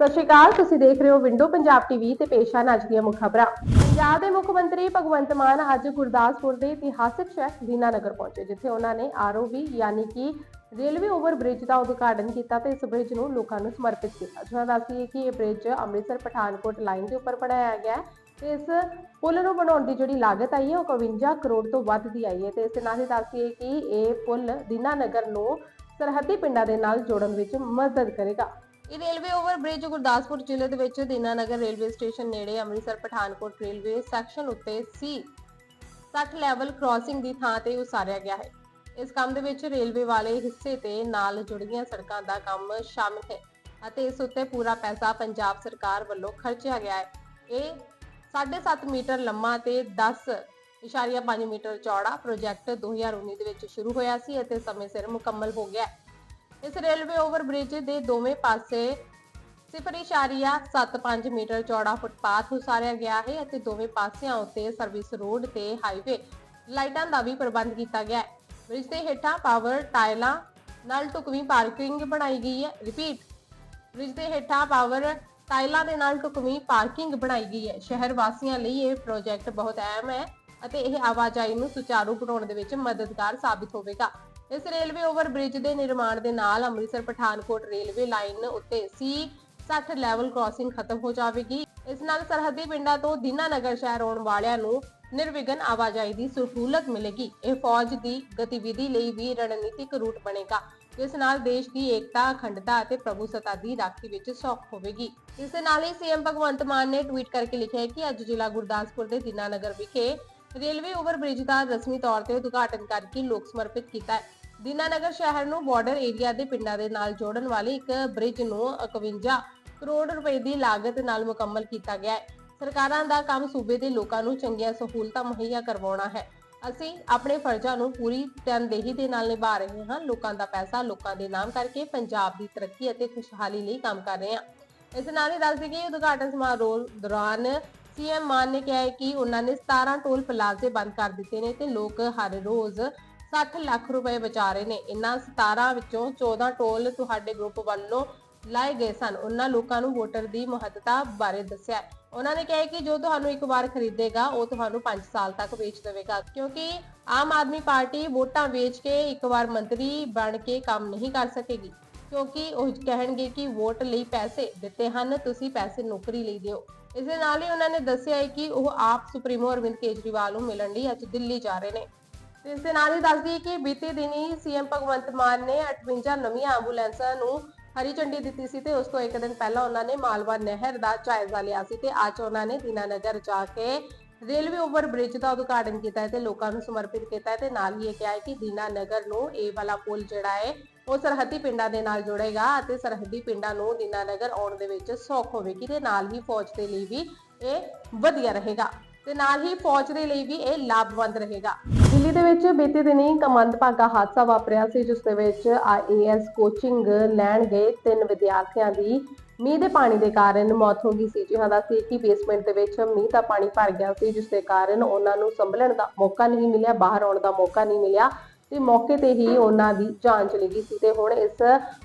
ਸਤਿ ਸ਼੍ਰੀ ਅਕਾਲ, ਤੁਸੀਂ ਦੇਖ ਰਹੇ ਹੋ ਵਿੰਡੋ ਪੰਜਾਬ ਟੀਵੀ ਤੇ ਪੇਸ਼ ਹਨ ਅੱਜ ਦੀਆਂ ਮੁੱਖ ਖਬਰਾਂ। ਪੰਜਾਬ ਦੇ ਮੁੱਖ ਮੰਤਰੀ ਭਗਵੰਤ ਮਾਨ ਅੱਜ ਗੁਰਦਾਸਪੁਰ ਦੇ ਇਤਿਹਾਸਕ ਸ਼ਹਿਰ ਦੀਨਾਨਗਰ ਪਹੁੰਚੇ, ਜਿੱਥੇ ਉਹਨਾਂ ਨੇ ਆਰਓਬੀ ਯਾਨੀ ਕਿ ਰੇਲਵੇ ਓਵਰ ਬ੍ਰਿਜ ਦਾ ਉਦਘਾਟਨ ਕੀਤਾ ਤੇ ਇਸ ਬ੍ਰਿਜ ਨੂੰ ਲੋਕਾਂ ਨੂੰ ਸਮਰਪਿਤ ਕੀਤਾ। ਜਿਵੇਂ ਦੱਸੀਏ ਕਿ ਇਹ ਬ੍ਰਿਜ ਅੰਮ੍ਰਿਤਸਰ, ਪਠਾਨਕੋਟ ਲਾਈਨ ਦੇ ਉੱਪਰ ਬਣਾਇਆ ਗਿਆ ਹੈ ਤੇ ਇਸ ਪੁਲ ਨੂੰ ਬਣਾਉਣ ਦੀ ਜਿਹੜੀ ਲਾਗਤ ਆਈ ਹੈ ਉਹ 51 ਕਰੋੜ ਤੋਂ ਵੱਧ ਦੀ ਆਈ ਹੈ ਤੇ ਇਸ ਦੇ ਨਾਲ ਹੀ ਦੱਸੀਏ ਕਿ ਇਹ ਪੁਲ ਦੀਨਾਨਗਰ ਨੂੰ ਸਰਹੱਦੀ ਪਿੰਡਾਂ ਦੇ ਨਾਲ ਜੋੜਨ ਵਿੱਚ ਮਦਦ ਕਰੇਗਾ। ਇਹ ਰੇਲਵੇ ਓਵਰਬ੍ਰਿਜ ਗੁਰਦਾਸਪੁਰ ਜ਼ਿਲ੍ਹੇ ਦੇ ਵਿੱਚ ਦੀਨਾਨਗਰ ਰੇਲਵੇ ਸਟੇਸ਼ਨ ਨੇੜੇ ਅੰਮ੍ਰਿਤਸਰ, ਪਠਾਨਕੋਟ ਰੇਲਵੇ ਸੈਕਸ਼ਨ ਉੱਤੇ ਸੀ 60 ਲੈਵਲ ਕ੍ਰਾਸਿੰਗ ਦੀ ਥਾਂ ਤੇ ਉਸਾਰਿਆ ਗਿਆ ਹੈ। ਇਸ ਕੰਮ ਦੇ ਵਿੱਚ ਰੇਲਵੇ ਵਾਲੇ ਹਿੱਸੇ ਤੇ ਨਾਲ ਜੁੜੀਆਂ ਸੜਕਾਂ ਦਾ ਕੰਮ ਸ਼ਾਮਿਲ ਹੈ ਅਤੇ ਇਸ ਉੱਤੇ ਪੂਰਾ ਪੈਸਾ ਪੰਜਾਬ ਸਰਕਾਰ ਵੱਲੋਂ ਖਰਚਿਆ ਗਿਆ ਹੈ। ਇਹ 7.5 ਮੀਟਰ ਲੰਮਾ ਤੇ 10.5 ਮੀਟਰ ਚੌੜਾ ਪ੍ਰੋਜੈਕਟ 2019 ਦੇ ਵਿੱਚ ਸ਼ੁਰੂ ਹੋਇਆ ਸੀ ਅਤੇ ਸਮੇਂ ਸਿਰ ਮੁਕੰਮਲ ਹੋ ਗਿਆ ਹੈ। ਇਸ ਰੇਲਵੇ ਓਵਰ ਦੇ ਦੋਵੇਂ ਪਾਸੇ 0.75 ਮੀਟਰ ਚੌੜਾ ਫੁੱਟਪਾਥ ਉਸਾਰਿਆ ਗਿਆ ਹੈ ਅਤੇ ਦੋਵੇਂ ਪਾਸਿਆਂ ਉੱਤੇ ਸਰਵਿਸ ਰੋਡ ਤੇ ਹਾਈਵੇ ਲਾਈਟਾਂ ਦਾ ਵੀ ਪ੍ਰਬੰਧ ਕੀਤਾ ਗਿਆ ਹੈ। ਬ੍ਰਿਜ ਦੇ ਹੇਠਾਂ ਪਾਵਰ ਟਾਇਲਾਂ ਨਾਲ ਢੁਕਵੀਂ ਪਾਰਕਿੰਗ ਬਣਾਈ ਗਈ ਹੈ। ਰਿਪੀਟ ਬ੍ਰਿਜ ਦੇ ਹੇਠਾਂ ਪਾਵਰ ਟਾਇਲਾਂ ਦੇ ਨਾਲ ਢੁਕਵੀਂ ਪਾਰਕਿੰਗ ਬਣਾਈ ਗਈ ਹੈ। ਸ਼ਹਿਰ ਵਾਸੀਆਂ ਲਈ ਇਹ ਪ੍ਰੋਜੈਕਟ ਬਹੁਤ ਅਹਿਮ ਹੈ ਅਤੇ ਇਹ ਆਵਾਜਾਈ ਨੂੰ ਸੁਚਾਰੂ ਬਣਾਉਣ ਦੇ ਵਿੱਚ ਮਦਦਗਾਰ ਸਾਬਿਤ ਹੋਵੇਗਾ। ਇਸ ਰੇਲਵੇ ਓਵਰ ਬ੍ਰਿਜ ਦੇ ਨਿਰਮਾਣ ਦੇ ਨਾਲ ਅੰਮ੍ਰਿਤਸਰ, ਪਠਾਨਕੋਟ ਰੇਲਵੇ ਲਾਈਨ ਉੱਤੇ ਸੀ 60 ਲੈਵਲ ਕ੍ਰਾਸਿੰਗ ਖਤਮ ਹੋ ਜਾਵੇਗੀ। ਇਸ ਨਾਲ ਸਰਹੱਦੀ ਪਿੰਡਾਂ ਤੋਂ ਦੀਨਾਨਗਰ ਸ਼ਹਿਰ ਆਉਣ ਵਾਲਿਆਂ ਨੂੰ ਨਿਰਵਿਘਨ ਆਵਾਜਾਈ ਦੀ ਸਹੂਲਤ ਮਿਲੇਗੀ। ਇਹ ਫੌਜ ਦੀ ਗਤੀਵਿਧੀ ਲਈ ਵੀ ਰਣਨੀਤਿਕ ਰੂਟ ਬਣੇਗਾ ਇਸ ਨਾਲ ਦੇਸ਼ ਦੀ ਏਕਤਾ, ਅਖੰਡਤਾ ਅਤੇ ਪ੍ਰਭੂਸੱਤਾ ਦੀ ਰਾਖੀ ਵਿੱਚ ਸੌਖ ਹੋਵੇਗੀ। ਇਸ ਦੇ ਨਾਲ ਹੀ ਸੀਐਮ ਭਗਵੰਤ ਮਾਨ ਨੇ ਟਵੀਟ ਕਰਕੇ ਲਿਖਿਆ ਹੈ ਕਿ ਅੱਜ ਜ਼ਿਲ੍ਹਾ ਗੁਰਦਾਸਪੁਰ ਦੇ ਦੀਨਾਨਗਰ ਵਿਖੇ ਰੇਲਵੇ ਓਵਰ ਬ੍ਰਿਜ ਦਾ ਰਸਮੀ ਤੌਰ ਤੇ ਉਦਘਾਟਨ ਕਰਕੇ ਲੋਕ ਸਮਰਪਿਤ ਕੀਤਾ ਹੈ। ਦੀਨਾਨਗਰ ਸ਼ਹਿਰ ਨੂੰ ਬਾਰਡਰ ਏਰੀਆ ਦੇ ਪਿੰਡਾਂ ਦੇ ਨਾਲ ਜੋੜਨ ਵਾਲੇ ਇੱਕ ਬ੍ਰਿਜ ਨੂੰ 51 ਕਰੋੜ ਰੁਪਏ ਦੀ ਲਾਗਤ ਨਾਲ ਮੁਕੰਮਲ ਕੀਤਾ ਗਿਆ ਹੈ। ਸਰਕਾਰਾਂ ਦਾ ਕੰਮ ਸੂਬੇ ਦੇ ਲੋਕਾਂ ਨੂੰ ਚੰਗੀਆਂ ਸਹੂਲਤਾਂ ਮੁਹੱਈਆ ਕਰਵਾਉਣਾ ਹੈ। ਅਸੀਂ ਆਪਣੇ ਫਰਜ਼ਾਂ ਨੂੰ ਪੂਰੀ ਤਨਦੇਹੀ ਦੇ ਨਾਲ ਨਿਭਾ ਰਹੇ ਹਾਂ। ਲੋਕਾਂ ਦਾ ਪੈਸਾ ਲੋਕਾਂ ਦੇ ਨਾਮ ਕਰਕੇ ਪੰਜਾਬ ਦੀ ਤਰੱਕੀ ਅਤੇ ਖੁਸ਼ਹਾਲੀ ਲਈ ਕੰਮ ਕਰ ਰਹੇ ਹਾਂ। ਇਸ ਨਾਲ ਹੀ ਦੱਸ ਦਈਏ ਕਿ ਉਦਘਾਟਨ ਸਮਾਰੋਹ ਦੌਰਾਨ ਸੀਐਮ ਮਾਨ ਨੇ ਕਿਹਾ ਹੈ ਕਿ ਉਹਨਾਂ ਨੇ 17 ਟੋਲ ਪਲਾਜ਼ੇ ਬੰਦ ਕਰ ਦਿੱਤੇ ਨੇ ਤੇ ਲੋਕ ਹਰ ਰੋਜ਼ 60 ਲੱਖ ਰੁਪਏ ਬਚਾ ਰਹੇ ਨੇ। ਇਨ੍ਹਾਂ 17 ਵਿੱਚੋਂ 14 ਟੋਲ ਤੁਹਾਡੇ ਗਰੁੱਪ ਵੱਲੋਂ ਲਾਏ ਗਏ ਸਨ। ਉਹਨਾਂ ਲੋਕਾਂ ਨੂੰ ਵੋਟਰ ਦੀ ਮਹੱਤਤਾ ਬਾਰੇ ਦੱਸਿਆ ਉਹਨਾਂ ਨੇ ਕਿਹਾ ਕਿ ਜੋ ਤੁਹਾਨੂੰ ਇੱਕ ਵਾਰ ਖਰੀਦੇਗਾ, ਉਹ ਤੁਹਾਨੂੰ 5 ਸਾਲ ਤੱਕ ਵੇਚ ਦੇਵੇਗਾ। ਕਿਉਂਕਿ ਆਮ ਆਦਮੀ ਪਾਰਟੀ ਵੋਟਾਂ ਵੇਚ ਕੇ ਇੱਕ ਵਾਰ ਮੰਤਰੀ ਬਣ ਕੇ ਕੰਮ ਨਹੀਂ ਕਰ ਸਕੇਗੀ। ਕਿਉਂਕਿ ਉਹ ਕਹਿਣਗੇ ਕਿ ਵੋਟ ਲਈ ਪੈਸੇ ਦਿੱਤੇ ਹਨ, ਤੁਸੀਂ ਪੈਸੇ ਨੌਕਰੀ ਲਈ ਦਿਓ। ਇਸ ਦੇ ਨਾਲ ਹੀ ਉਹਨਾਂ ਨੇ ਦੱਸਿਆ ਹੈ ਕਿ ਉਹ ਆਪ ਸੁਪਰੀਮੋ ਅਰਵਿੰਦ ਕੇਜਰੀਵਾਲ ਨੂੰ ਮਿਲਣ ਲਈ ਅੱਜ ਦਿੱਲੀ ਜਾ ਰਹੇ ਨੇ। ਤੇ ਇਸ ਦੇ ਨਾਲ ਹੀ ਦੱਸਦੀ ਕਿ ਬੀਤੇ ਦਿਨੀ ਸੀਐਮ ਭਗਵੰਤ ਮਾਨ ਨੇ 58 ਨਵੀਆਂ ਐਂਬੂਲੈਂਸਾਂ ਨੂੰ ਹਰੀ ਝੰਡੀ ਦਿੱਤੀ ਸੀ ਤੇ ਉਸ ਤੋਂ ਇੱਕ ਦਿਨ ਪਹਿਲਾਂ ਉਹਨਾਂ ਨੇ ਮਾਲਵਾ ਨਹਿਰ ਦਾ ਜਾਇਜ਼ਾ ਲਿਆ ਸੀ ਤੇ ਅੱਜ ਉਹਨਾਂ ਨੇ ਦੀਨਾਨਗਰ ਜਾ ਕੇ ਰੇਲਵੇ ਓਵਰ ਬ੍ਰਿਜ ਦਾ ਉਦਘਾਟਨ ਕੀਤਾ ਹੈ ਤੇ ਲੋਕਾਂ ਨੂੰ ਸਮਰਪਿਤ ਕੀਤਾ ਹੈ ਤੇ ਨਾਲ ਹੀ ਇਹ ਕਿਹਾ ਹੈ ਕਿ ਦੀਨਾਨਗਰ ਨੂੰ ਇਹ ਵਾਲਾ ਪੁਲ ਜਿਹੜਾ ਹੈ, ਉਹ ਸਰਹੱਦੀ ਪਿੰਡਾਂ ਦੇ ਨਾਲ ਜੋੜੇਗਾ ਅਤੇ ਸਰਹੱਦੀ ਪਿੰਡਾਂ ਨੂੰ ਦੀਨਾ ਨਗਰ ਆਉਣ ਦੇ ਵਿੱਚ ਸੌਖ ਹੋਵੇਗੀ ਤੇ ਨਾਲ ਹੀ ਫੌਜ ਦੇ ਲਈ ਵੀ ਇਹ ਵਧੀਆ ਰਹੇਗਾ ਤੇ ਨਾਲ ਹੀ ਫੌਜ ਦੇ ਲਈ ਵੀ ਇਹ ਲਾਭਵੰਦ ਰਹੇਗਾ। ਦਿੱਲੀ ਦੇ ਵਿੱਚ ਬੀਤੇ ਦਿਨੀ ਕਮੰਦਭਾਗਾ ਹਾਦਸਾ ਵਾਪਰਿਆ ਸੀ, ਜਿਸ ਦੇ ਵਿੱਚ ਆਈਏਐਸ ਕੋਚਿੰਗ ਲੈਣ ਗਏ ਤਿੰਨ ਵਿਦਿਆਰਥੀਆਂ ਦੀ ਮੀਂਹ ਦੇ ਪਾਣੀ ਦੇ ਕਾਰਨ ਮੌਤ ਹੋ ਗਈ ਸੀ। ਜੀ ਹਾਂ ਦੱਸੀ ਕਿ ਬੇਸਮੈਂਟ ਦੇ ਵਿੱਚ ਮੀਂਹ ਦਾ ਪਾਣੀ ਭਰ ਗਿਆ ਸੀ, ਜਿਸ ਦੇ ਕਾਰਨ ਉਹਨਾਂ ਨੂੰ ਸੰਭਲਣ ਦਾ ਮੌਕਾ ਨਹੀਂ ਮਿਲਿਆ, ਬਾਹਰ ਆਉਣ ਦਾ ਮੌਕਾ ਨਹੀਂ ਮਿਲਿਆ ਤੇ ਮੌਕੇ ਤੇ ਹੀ ਉਹਨਾਂ ਦੀ ਜਾਨ ਚਲੀ ਗਈ ਸੀ। ਤੇ ਹੁਣ ਇਸ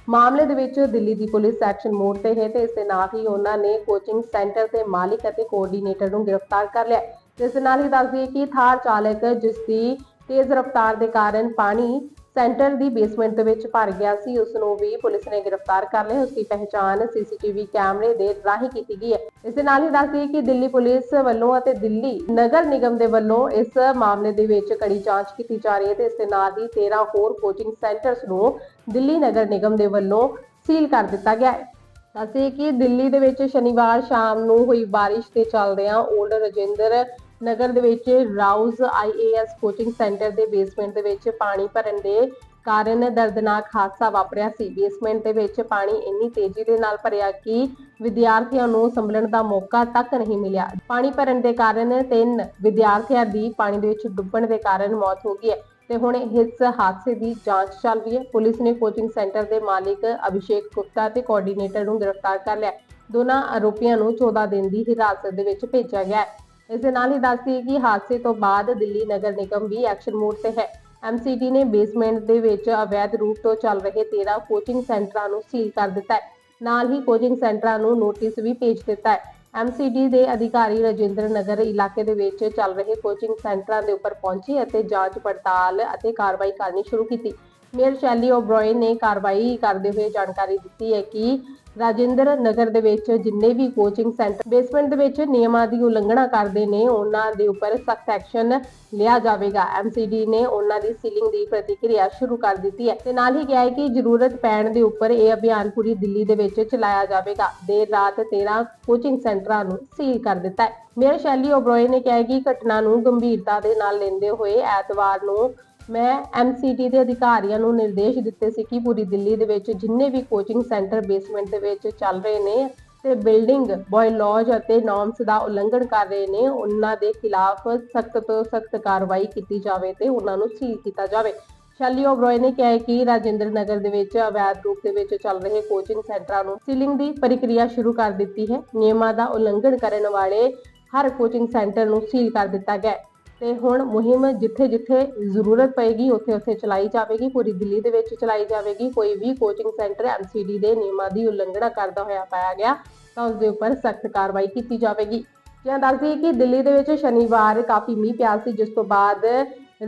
ਮਾਮਲੇ ਦੇ ਵਿੱਚ ਦਿੱਲੀ ਦੀ ਪੁਲਿਸ ਐਕਸ਼ਨ ਮੋਡ ਤੇ ਹੈ ਤੇ ਇਸ ਦੇ ਨਾਲ ਹੀ ਉਹਨਾਂ ਨੇ ਕੋਚਿੰਗ ਸੈਂਟਰ ਦੇ ਮਾਲਿਕ ਅਤੇ ਕੋਆਰਡੀਨੇਟਰ ਨੂੰ ਗ੍ਰਿਫਤਾਰ ਕਰ ਲਿਆ ਇਸ ਦੇ ਨਾਲ ਹੀ ਦੱਸ ਦਈਏ ਕਿ ਥਾਰ ਚਾਲਕ ਜਿਸ ਦੀ ਤੇਜ਼ ਰਫ਼ਤਾਰ ਦੇ ਕਾਰਨ ਪਾਣੀ ਸੈਂਟਰ ਦੀ ਬੇਸਮੈਂਟ ਦੇ ਵਿੱਚ ਭਰ ਗਿਆ ਸੀ ਉਸ ਨੂੰ ਵੀ ਪੁਲਿਸ ਨੇ ਗ੍ਰਿਫਤਾਰ ਕਰ ਲਿਆ। ਉਸ ਦੀ ਪਹਿਚਾਣ ਸੀਸੀਟੀਵੀ ਕੈਮਰੇ ਦੇ ਰਾਹੀਂ ਕੀਤੀ ਗਈ ਹੈ। ਇਸ ਦੇ ਨਾਲ ਹੀ ਦੱਸ ਦਈਏ ਕਿ ਦਿੱਲੀ ਪੁਲਿਸ ਵੱਲੋਂ ਅਤੇ ਦਿੱਲੀ ਨਗਰ ਨਿਗਮ ਦੇ ਵੱਲੋਂ ਇਸ ਮਾਮਲੇ ਦੇ ਵਿੱਚ ਕੜੀ ਜਾਂਚ ਕੀਤੀ ਜਾ ਰਹੀ ਹੈ ਤੇ ਇਸ ਦੇ ਨਾਲ ਹੀ 13 ਹੋਰ ਕੋਚਿੰਗ ਸੈਂਟਰਸ ਨੂੰ ਦਿੱਲੀ ਨਗਰ ਨਿਗਮ ਦੇ ਵੱਲੋਂ ਸੀਲ ਕਰ ਦਿੱਤਾ ਗਿਆ ਹੈ। ਦੱਸਦੇ ਕਿ ਦਿੱਲੀ ਦੇ ਵਿੱਚ ਸ਼ਨੀਵਾਰ ਸ਼ਾਮ ਨੂੰ ਹੋਈ ਬਾਰਿਸ਼ ਦੇ ਚੱਲਦਿਆਂ ਓਲਡ ਰਜਿੰਦਰ ਨਗਰ ਦੇ ਵਿੱਚ ਰਾਉਜ਼ ਆਈਏਐਸ ਕੋਚਿੰਗ ਸੈਂਟਰ ਦੇ ਬੇਸਮੈਂਟ ਦੇ ਵਿੱਚ ਪਾਣੀ ਭਰਨ ਦੇ ਕਾਰਨ ਦਰਦਨਾਕ ਹਾਦਸਾ ਵਾਪਰਿਆ ਸੀ। ਬੇਸਮੈਂਟ ਦੇ ਵਿੱਚ ਪਾਣੀ ਇੰਨੀ ਤੇਜ਼ੀ ਦੇ ਨਾਲ ਭਰਿਆ ਕਿ ਵਿਦਿਆਰਥੀਆਂ ਨੂੰ ਸੰਭਲਣ ਦਾ ਮੌਕਾ ਤੱਕ ਨਹੀਂ ਮਿਲਿਆ। ਪਾਣੀ ਭਰਨ ਦੇ ਕਾਰਨ ਤਿੰਨ ਵਿਦਿਆਰਥੀਆਂ ਦੀ ਪਾਣੀ ਦੇ ਵਿੱਚ ਡੁੱਬਣ ਦੇ ਕਾਰਨ ਮੌਤ ਹੋ ਗਈ ਹੈ ਤੇ ਹੁਣ ਇਸ ਹਾਦਸੇ ਦੀ ਜਾਂਚ ਚੱਲ ਰਹੀ ਹੈ। ਪੁਲਿਸ ਨੇ ਕੋਚਿੰਗ ਸੈਂਟਰ ਦੇ ਮਾਲਿਕ ਅਭਿਸ਼ੇਕ ਗੁਪਤਾ ਤੇ ਕੋਆਰਡੀਨੇਟਰ ਨੂੰ ਗ੍ਰਿਫਤਾਰ ਕਰ ਲਿਆ। ਦੋਨਾਂ ਆਰੋਪੀਆਂ ਨੂੰ 14 ਦਿਨ ਦੀ ਹਿਰਾਸਤ ਦੇ ਵਿੱਚ ਭੇਜਿਆ ਗਿਆ ਹੈ। ਇਸ ਦੇ ਨਾਲ ਹੀ ਦੱਸਦੀ ਕਿ ਹਾਦਸੇ ਤੋਂ ਬਾਅਦ ਦਿੱਲੀ ਨਗਰ ਨਿਗਮ ਵੀ ਐਕਸ਼ਨ ਮੋਡ ਤੇ ਹੈ। ਐਮਸੀਡੀ ਨੇ ਬੇਸਮੈਂਟ ਦੇ ਵਿੱਚ ਅਵੈਧ ਰੂਪ ਤੋਂ ਚੱਲ ਰਹੇ 13 ਕੋਚਿੰਗ ਸੈਂਟਰਾਂ ਨੂੰ ਸੀਲ ਕਰ ਦਿੱਤਾ ਹੈ। ਨਾਲ ਹੀ ਕੋਚਿੰਗ ਸੈਂਟਰਾਂ ਨੂੰ ਨੋਟਿਸ ਵੀ ਭੇਜ ਦਿੱਤਾ ਹੈ। ਐਮਸੀਡੀ ਦੇ ਅਧਿਕਾਰੀ ਰਜਿੰਦਰ ਨਗਰ ਇਲਾਕੇ ਦੇ ਵਿੱਚ ਚੱਲ ਰਹੇ ਕੋਚਿੰਗ ਸੈਂਟਰਾਂ ਦੇ ਉੱਪਰ ਪਹੁੰਚੇ ਅਤੇ ਜਾਂਚ ਪੜਤਾਲ ਅਤੇ ਕਾਰਵਾਈ ਕਰਨੀ ਸ਼ੁਰੂ ਕੀਤੀ। ਮੇਅਰ ਸ਼ੈਲੀ ਓਬਰੋਏ ਨੇ ਕਾਰਵਾਈ ਕਰਦੇ ਹੋਏ ਜਾਣਕਾਰੀ ਦਿੱਤੀ ਹੈ ਕਿ ਰਾਜਿੰਦਰ ਨਗਰ ਦੇ ਵਿੱਚ ਜਿੰਨੇ ਵੀ ਕੋਚਿੰਗ ਸੈਂਟਰ ਬੇਸਮੈਂਟ ਦੇ ਵਿੱਚ ਨਿਯਮਾਂ ਦੀ ਉਲੰਘਣਾ ਕਰਦੇ ਨੇ, ਉਹਨਾਂ ਦੇ ਉੱਪਰ ਸਖਤ ਐਕਸ਼ਨ ਲਿਆ ਜਾਵੇਗਾ। ਐਮਸੀਡੀ ਨੇ ਉਹਨਾਂ ਦੀ ਸੀਲਿੰਗ ਦੀ ਪ੍ਰਤੀਕਿਰਿਆ ਸ਼ੁਰੂ ਕਰ ਦਿੱਤੀ ਹੈ। ਤੇ ਨਾਲ ਹੀ ਕਿਹਾ ਹੈ ਕਿ ਜ਼ਰੂਰਤ ਪੈਣ ਦੇ ਉੱਪਰ ਇਹ ਅਭਿਆਨ ਪੂਰੀ ਦਿੱਲੀ ਦੇ ਵਿੱਚ ਚਲਾਇਆ ਜਾਵੇਗਾ। ਦੇਰ ਰਾਤ 13 ਕੋਚਿੰਗ ਸੈਂਟਰਾਂ ਨੂੰ ਸੀਲ ਕਰ ਦਿੱਤਾ ਹੈ। ਮੇਅਰ ਸ਼ੈਲੀ ਓਬਰੋਏ ਨੇ ਕਿਹਾ ਕਿ ਘਟਨਾ ਨੂੰ ਗੰਭੀਰਤਾ ਦੇ ਨਾਲ ਲੈਂਦੇ ਹੋਏ ਐਤਵਾਰ ਨੂੰ ਮੈਂ ਐਮਸੀਟੀ ਦੇ ਅਧਿਕਾਰੀਆਂ ਨੂੰ ਨਿਰਦੇਸ਼ ਦਿੱਤੇ ਸੀ ਕਿ ਪੂਰੀ ਦਿੱਲੀ ਦੇ ਵਿੱਚ ਜਿੰਨੇ ਵੀ ਕੋਚਿੰਗ ਸੈਂਟਰ ਬੇਸਮੈਂਟ ਦੇ ਵਿੱਚ ਚੱਲ ਰਹੇ ਨੇ ਤੇ ਬਿਲਡਿੰਗ ਬਾਇਓਲੋਜ ਅਤੇ ਨਾਰਮਸ ਦਾ ਉਲੰਘਣ ਕਰ ਰਹੇ ਨੇ, ਉਹਨਾਂ ਦੇ ਖਿਲਾਫ ਸਖਤ ਤੋਂ ਸਖਤ ਕਾਰਵਾਈ ਕੀਤੀ ਜਾਵੇ ਤੇ ਉਹਨਾਂ ਨੂੰ ਸੀਲ ਕੀਤਾ ਜਾਵੇ। ਸ਼ੈਲੀ ਓਬਰੋਏ ਨੇ ਕਿਹਾ ਹੈ ਕਿ ਰਾਜਿੰਦਰ ਨਗਰ ਦੇ ਵਿੱਚ ਅਵੈਧ ਰੂਪ ਦੇ ਵਿੱਚ ਚੱਲ ਰਹੇ ਕੋਚਿੰਗ ਸੈਂਟਰਾਂ ਨੂੰ ਸੀਲਿੰਗ ਦੀ ਪ੍ਰਕਿਰਿਆ ਸ਼ੁਰੂ ਕਰ ਦਿੱਤੀ ਹੈ। ਨਿਯਮਾਂ ਦਾ ਉਲੰਘਣ ਕਰਨ ਵਾਲੇ ਹਰ ਕੋਚਿੰਗ ਸੈਂਟਰ ਨੂੰ ਸੀਲ ਕਰ ਦਿੱਤਾ ਗਿਆ ਤੇ ਹੁਣ ਮੁਹਿੰਮ ਜਿੱਥੇ-ਜਿੱਥੇ ਜ਼ਰੂਰਤ ਪਏਗੀ ਉੱਥੇ-ਉੱਥੇ ਚਲਾਈ ਜਾਵੇਗੀ, ਪੂਰੀ ਦਿੱਲੀ ਦੇ ਵਿੱਚ ਚਲਾਈ ਜਾਵੇਗੀ, ਕੋਈ ਵੀ ਕੋਚਿੰਗ ਸੈਂਟਰ ਐਮਸੀਡੀ ਦੇ ਨਿਯਮਾਂ ਦੀ ਉਲੰਘਣਾ ਕਰਦਾ ਹੋਇਆ ਪਾਇਆ ਗਿਆ, ਤਾਂ ਉਸ ਦੇ ਉੱਪਰ ਸਖਤ ਕਾਰਵਾਈ ਕੀਤੀ ਜਾਵੇਗੀ। ਜਿਵੇਂ ਦੱਸਦੀ ਕਿ ਦਿੱਲੀ ਦੇ ਵਿੱਚ ਸ਼ਨੀਵਾਰ ਕਾਫੀ ਮੀਂਹ ਪਿਆ ਸੀ, ਜਿਸ ਤੋਂ ਬਾਅਦ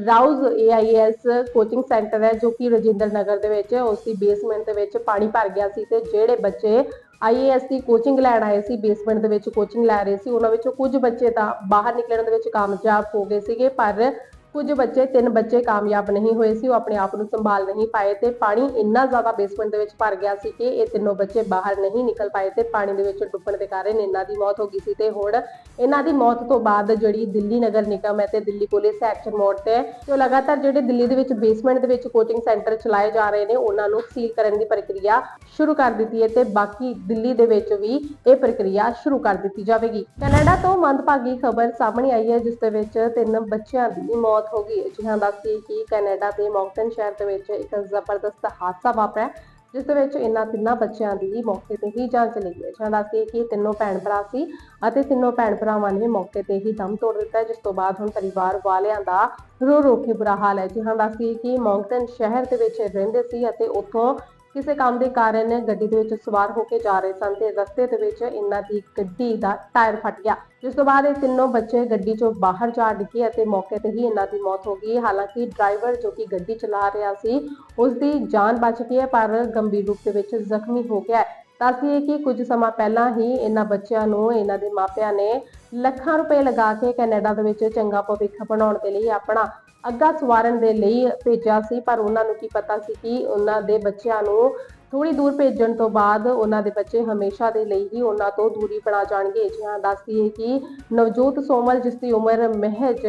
ਰਾਉਜ਼ AIS ਕੋਚਿੰਗ ਸੈਂਟਰ ਹੈ, ਜੋ ਕਿ ਰਜਿੰਦਰ ਨਗਰ ਦੇ ਵਿੱਚ ਉਸ ਦੀ ਬੇਸਮੈਂਟ ਦੇ ਵਿੱਚ ਪਾਣੀ ਭਰ ਗਿਆ ਸੀ ਤੇ ਜਿਹੜੇ ਬੱਚੇ IAS ਦੀ ਕੋਚਿੰਗ ਲੈਣ ਆਏ ਸੀ ਬੇਸਮੈਂਟ ਦੇ ਵਿੱਚ ਕੋਚਿੰਗ ਲੈ ਰਹੇ ਸੀ, ਉਹਨਾਂ ਵਿੱਚੋਂ ਕੁਝ ਬੱਚੇ ਤਾਂ ਬਾਹਰ ਨਿਕਲਣ ਦੇ ਵਿੱਚ ਕਾਮਯਾਬ ਹੋ ਗਏ ਸੀਗੇ, ਪਰ ਕੁਝ ਬੱਚੇ, ਤਿੰਨ ਬੱਚੇ ਕਾਮਯਾਬ ਨਹੀਂ ਹੋਏ ਸੀ, ਉਹ ਆਪਣੇ ਆਪ ਨੂੰ ਸੰਭਾਲ ਨਹੀਂ ਪਾਏ ਤੇ ਪਾਣੀ ਇੰਨਾ ਜ਼ਿਆਦਾ ਬੇਸਮੈਂਟ ਦੇ ਵਿੱਚ ਭਰ ਗਿਆ ਸੀ ਕਿ ਇਹ ਤਿੰਨੋਂ ਬੱਚੇ ਬਾਹਰ ਨਹੀਂ ਨਿਕਲ ਪਾਏ ਤੇ ਪਾਣੀ ਦੇ ਵਿੱਚ ਡੁੱਬਣ ਦੇ ਕਾਰਨ ਇਹਨਾਂ ਦੀ ਮੌਤ ਹੋ ਗਈ ਸੀ ਤੇ ਹੁਣ ਇਹਨਾਂ ਦੀ ਮੌਤ ਤੋਂ ਬਾਅਦ ਜਿਹੜੀ ਦਿੱਲੀ ਨਗਰ ਨਿਗਮ ਹੈ ਤੇ ਦਿੱਲੀ ਪੁਲਿਸ ਐਕਸ਼ਨ ਮੋਡ ਤੇ ਹੈ ਲਗਾਤਾਰ ਜਿਹੜੇ ਦਿੱਲੀ ਦੇ ਵਿੱਚ ਬੇਸਮੈਂਟ ਦੇ ਵਿੱਚ ਕੋਚਿੰਗ ਸੈਂਟਰ ਚਲਾਏ ਜਾ ਰਹੇ ਨੇ, ਉਹਨਾਂ ਨੂੰ ਸੀਲ ਕਰਨ ਦੀ ਪ੍ਰਕਿਰਿਆ ਸ਼ੁਰੂ ਕਰ ਦਿੱਤੀ ਹੈ ਤੇ ਬਾਕੀ ਦਿੱਲੀ ਦੇ ਵਿੱਚ ਵੀ ਇਹ ਪ੍ਰਕਿਰਿਆ ਸ਼ੁਰੂ ਕਰ ਦਿੱਤੀ ਜਾਵੇਗੀ। ਕੈਨੇਡਾ ਤੋਂ ਮੰਦਭਾਗੀ ਖਬਰ ਸਾਹਮਣੇ ਆਈ ਹੈ, ਜਿਸ ਦੇ ਵਿੱਚ ਤਿੰਨ ਬੱਚਿਆਂ ਦੀ ਮੌਤ ਹੋ ਗਈ ਹੈ ਜੀ ਹਾਂ ਕਿ ਕੈਨੇਡਾ ਦੇ ਮੌਂਕਟਨ ਸ਼ਹਿਰ ਦੇ ਵਿੱਚ ਇੱਕ ਜ਼ਬਰਦਸਤ ਹਾਦਸਾ ਵਾਪਰਿਆ, ਜਿਸ ਦੇ ਵਿੱਚ ਇਹਨਾਂ ਤਿੰਨਾਂ ਬੱਚਿਆਂ ਦੀ ਮੌਕੇ ਤੇ ਹੀ ਜਾਨ ਚਲੀ ਗਈ। ਹੈ ਜਾਂ ਦੱਸਦੀ ਕਿ ਇਹ ਤਿੰਨੋਂ ਭੈਣ ਭਰਾ ਸੀ ਅਤੇ ਤਿੰਨੋਂ ਭੈਣ ਭਰਾਵਾਂ ਨੇ ਮੌਕੇ ਤੇ ਹੀ ਦਮ ਤੋੜ ਦਿੱਤਾ, ਜਿਸ ਤੋਂ ਬਾਅਦ ਹੁਣ ਪਰਿਵਾਰ ਵਾਲਿਆਂ ਦਾ ਰੋ ਰੋ ਕੇ ਬੁਰਾ ਹਾਲ ਹੈ। ਜੀ ਹਾਂ ਦੱਸਦੀ ਕਿ ਮੌਂਕਟਨ ਸ਼ਹਿਰ ਦੇ ਵਿੱਚ ਰਹਿੰਦੇ ਸੀ ਅਤੇ ਉੱਥੋਂ ਕਿਸੇ ਕੰਮ ਦੇ ਕਾਰਨ ਗੱਡੀ ਦੇ ਵਿੱਚ ਸਵਾਰ ਹੋ ਕੇ ਜਾ ਰਹੇ ਸਨ ਤੇ ਰਸਤੇ ਦੇ ਵਿੱਚ ਇਹਨਾਂ ਦੀ ਗੱਡੀ ਦਾ ਟਾਇਰ ਫਟ ਗਿਆ। ਜਿਸ ਤੋਂ ਬਾਅਦ ਇਹ ਤਿੰਨੋਂ ਬੱਚੇ ਗੱਡੀ ਚੋਂ ਬਾਹਰ ਜਾ ਡਿੱਗੇ ਅਤੇ ਮੌਕੇ ਤੇ ਹੀ ਇਹਨਾਂ ਦੀ ਮੌਤ ਹੋ ਗਈ। ਹਾਲਾਂਕਿ ਡਰਾਈਵਰ ਜੋ ਕਿ ਗੱਡੀ ਚਲਾ ਰਿਹਾ ਸੀ ਉਸ ਦੀ ਜਾਨ ਬਚ ਗਈ ਹੈ, ਪਰ ਗੰਭੀਰ ਰੂਪ ਦੇ ਵਿੱਚ ਜ਼ਖਮੀ ਹੋ ਗਿਆ ਹੈ। ਦੱਸਦੀਏ ਕਿ ਕੁਝ ਸਮਾਂ ਪਹਿਲਾਂ ਹੀ ਇਹਨਾਂ ਬੱਚਿਆਂ ਨੂੰ ਇਹਨਾਂ ਦੇ ਮਾਪਿਆਂ ਨੇ ਲੱਖਾਂ ਰੁਪਏ ਲਗਾ ਕੇ ਕੈਨੇਡਾ ਦੇ ਵਿੱਚ ਚੰਗਾ ਭਵਿੱਖ ਬਣਾਉਣ ਦੇ ਲਈ ਆਪਣਾ ਅੱਗਾ ਸਵਾਰਨ ਦੇ ਲਈ ਭੇਜਿਆ ਸੀ, ਪਰ ਉਹਨਾਂ ਨੂੰ ਕੀ ਪਤਾ ਸੀ ਕਿ ਉਹਨਾਂ ਦੇ ਬੱਚਿਆਂ ਨੂੰ ਥੋੜੀ ਦੂਰ ਭੇਜਣ ਤੋਂ ਬਾਅਦ ਉਹਨਾਂ ਦੇ ਬੱਚੇ ਹਮੇਸ਼ਾ ਦੇ ਲਈ ਹੀ ਉਹਨਾਂ ਤੋਂ ਦੂਰੀ ਬਣਾ ਜਾਣਗੇ। ਜੀ ਦੱਸਦੀ ਹੈ ਕਿ ਨਵਜੋਤ ਸੋਮਲ, ਜਿਸ ਦੀ ਉਮਰ ਮਹਿਜ